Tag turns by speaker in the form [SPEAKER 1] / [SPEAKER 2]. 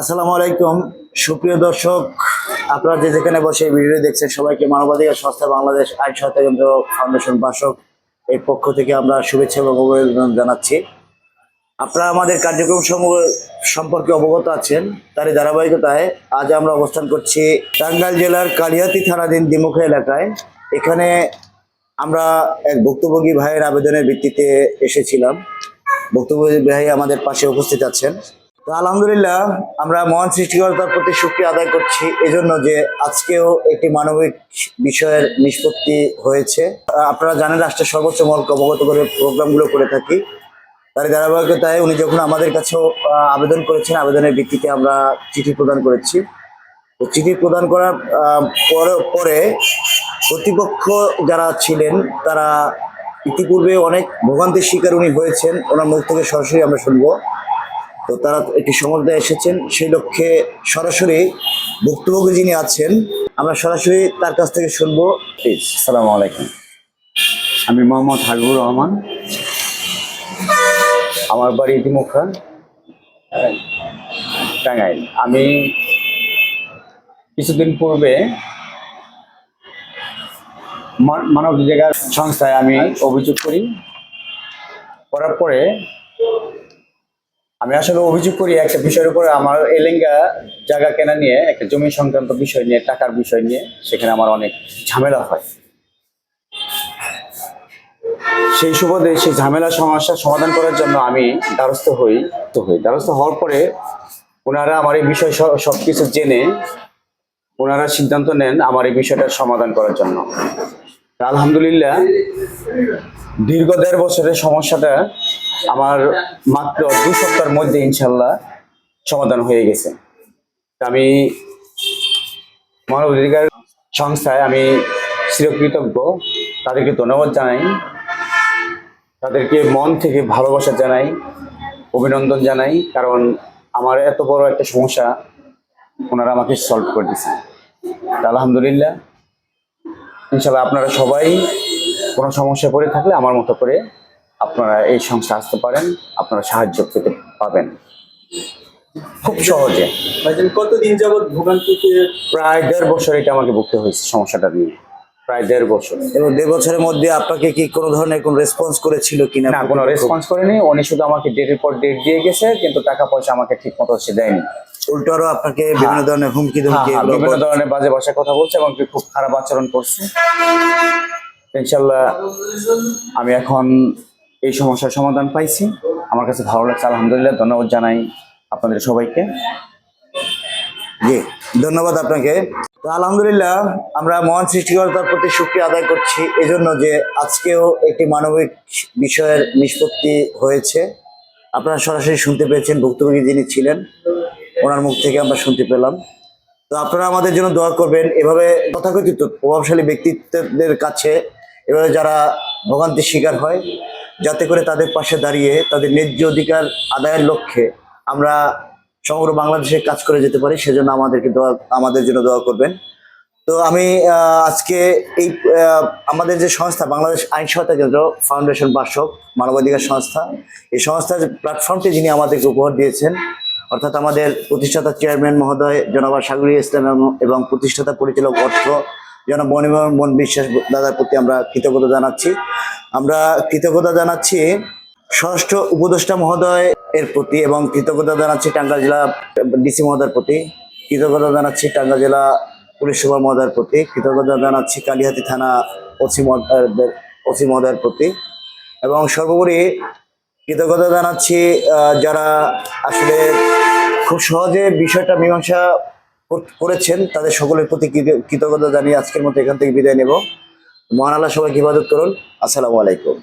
[SPEAKER 1] আসসালামু আলাইকুম। সুপ্রিয় দর্শক, আপনারা যে যেখানে বসে ভিডিও দেখছেন, সবাইকে মানবাধিকার সংস্থা বাংলাদেশ আইন সহায়তা কেন্দ্র ফাউন্ডেশন বাসক এর পক্ষ থেকে আমরা শুভেচ্ছা এবং অভিনন্দন জানাচ্ছি। আপনারা আমাদের কার্যক্রম সমূহ সম্পর্কে অবগত আছেন, তারই ধারাবাহিকতায় আজ আমরা অবস্থান করছি টাঙ্গাইল জেলার কালিয়াতি থানাধীন দিমুখা এলাকায়। এখানে আমরা এক ভুক্তভোগী ভাইয়ের আবেদনের ভিত্তিতে এসেছিলাম। ভুক্তভোগী ভাই আমাদের পাশে উপস্থিত আছেন। তো আলহামদুলিল্লাহ, আমরা মহান সৃষ্টিকর্তার প্রতি শুক্রিয়া আদায় করছি এজন্য যে আজকেও একটি মানবিক বিষয়ের নিষ্পত্তি হয়েছে। আপনারা জানেন রাষ্ট্রের সর্বোচ্চ মহলকে অবগত করে প্রোগ্রামগুলো করে থাকি। তার ধারাবাহিকতায় উনি যখন আমাদের কাছেও আবেদন করেছেন, আবেদনের ভিত্তিতে আমরা চিঠি প্রদান করেছি। তো চিঠি প্রদান করার পরে প্রতিপক্ষ যারা ছিলেন, তারা ইতিপূর্বে অনেক ভোগান্তির শিকার উনি হয়েছেন। ওনার মুখ থেকে সরাসরি আমরা শুনব। তো তারা একটি সমর্দা এসেছেন, সেই লক্ষ্যে সরাসরি ভুক্তভোগী যিনি আছেন, আমরা সরাসরি তার কাছ থেকে শুনব। প্লিজ সালাম আলাইকুম।
[SPEAKER 2] আমি মোহাম্মদ হাবিবুর রহমান। আমার বাড়ি ইতিমুখা টাঙ্গাইল। আমি কিছুদিন পূর্বে মান- মানব জায়গার সংস্থায় আমি অভিযোগ করি। করার পরে আমি আসলে অভিযোগ করি একটা বিষয়ের উপরে আমার এলেঙ্গা জায়গা কেনা নিয়ে, একটা জমি সংক্রান্ত বিষয় নিয়ে, টাকার বিষয় নিয়ে সেখানে আমার অনেক ঝামেলা হয়। সেই সুবাদে সেই ঝামেলা সমস্যার সমাধান করার জন্য আমি দ্বারস্থ হই, তো হই। দ্বারস্থ হওয়ার পরে ওনারা আমার এই বিষয় সব কিছু জেনে ওনারা সিদ্ধান্ত নেন আমার এই বিষয়টার সমাধান করার জন্য। আলহামদুলিল্লাহ, দীর্ঘ দেড় বছরের সমস্যাটা আমার মাত্র দু সপ্তাহের মধ্যে ইনশাল্লাহ সমাধান হয়ে গেছে। আমি মানব অধিকার সংস্থায় আমি চিরকৃতজ্ঞ। তাদেরকে ধন্যবাদ জানাই। তাদেরকে মন থেকে ভালোবাসা জানাই, অভিনন্দন জানাই, কারণ আমার এত বড় একটা সমস্যা ওনারা আমাকে সলভ করে দিয়েছে। আলহামদুলিল্লাহ। ইনশাল্লাহ আপনারা সবাই কোনো সমস্যায় পড়ে থাকলে আমার মতো করে আপনারা এই সংস্থা আসতে পারেন আপনারা সাহায্য পেতে পাবেন। খুব সহজে।
[SPEAKER 3] কতদিন যাবত ভোগান্তিতে
[SPEAKER 2] প্রায় দেড় বছর এটা আমাকে ভুগতে হয়েছে সমস্যাটা নিয়ে। প্রায় দেড় বছর।
[SPEAKER 1] এবং দেড় বছরের মধ্যে আপনাকে কি কোনো ধরনের কোনো রেসপন্স করেছিল কিনা?
[SPEAKER 2] না কোনো রেসপন্স করেনি। উনি শুধু আমাকে ডেটের পর ডেট দিয়ে গেছে কিন্তু টাকা পয়সা আমাকে ঠিক মতো সে দেয়নি।
[SPEAKER 1] উল্টো আরও আপনাকে বিভিন্ন ধরনের হুমকি
[SPEAKER 2] হ্যাঁ,
[SPEAKER 1] ধুমকি
[SPEAKER 2] হ্যাঁ, বিভিন্ন ধরনের বাজে ভাষায় কথা বলছে এবং খুব খারাপ আচরণ করছে। ইনশাল্লাহ আমি এখন এই সমস্যার সমাধান পাইছি। আমার কাছে ভালো লাগছে, আলহামদুলিল্লাহ। ধন্যবাদ জানাই আপনাদের সবাইকে।
[SPEAKER 1] জি, ধন্যবাদ আপনাকে। তো আলহামদুলিল্লাহ, আমরা মহান সৃষ্টিকর্তার প্রতি শুক্রিয়া আদায় করছি এজন্য যে আজকেও একটি মানবিক বিষয়ের নিষ্পত্তি হয়েছে। আপনারা সরাসরি শুনতে পেয়েছেন, ভুক্তভোগী যিনি ছিলেন, ওনার মুখ থেকে আমরা শুনতে পেলাম। তো আপনারা আমাদের জন্য দোয়া করবেন। এভাবে তথাকথিত প্রভাবশালী ব্যক্তিত্বদের কাছে, এভাবে যারা ভোগান্তির শিকার হয় যাতে করে তাদের পাশে দাঁড়িয়ে তাদের ন্যায্য অধিকার আদায়ের লক্ষ্যে আমরা সমগ্র বাংলাদেশে কাজ করে যেতে পারি, সেজন্য আমাদেরকে দোয়া, আমাদের জন্য দোয়া করবেন। তো আমি আজকে এই আমাদের যে সংস্থা, বাংলাদেশ আইন সহায়তা কেন্দ্র ফাউন্ডেশন বাসক মানবাধিকার সংস্থা, এই সংস্থার প্ল্যাটফর্মটি যিনি আমাদেরকে উপহার দিয়েছেন, অর্থাৎ আমাদের প্রতিষ্ঠাতা চেয়ারম্যান মহোদয়, জনাব সাগরী ইসলাম এবং- প্রতিষ্ঠাতা পরিচালক অর্থ, জনাব মণিমোহন মন বিশ্বাস দাদার প্রতি আমরা কৃতজ্ঞতা জানাচ্ছি। আমরা কৃতজ্ঞতা জানাচ্ছি ষষ্ঠ উপদেষ্টা মহোদয় এর প্রতি এবং কৃতজ্ঞতা জানাচ্ছি টাঙ্গাইল জেলা ডিসি মহোদয়ের প্রতি, কৃতজ্ঞতা জানাচ্ছি টাঙ্গাইল জেলা পুলিশ সুপার মহোদয়ের প্রতি, কৃতজ্ঞতা জানাচ্ছি কালিহাতি থানা ওসি ওসি মহোদয়ের প্রতি এবং সর্বোপরি কৃতজ্ঞতা জানাচ্ছি যারা আসলে খুব সহজে বিষয়টা মীমাংসা করেছেন, তাদের সকলের প্রতি কৃত- কৃতজ্ঞতা জানিয়ে আজকের মতো এখান থেকে বিদায় নেব। মহান আল্লাহ সবাইকে ইবাদত করুন। আসসালামু আলাইকুম।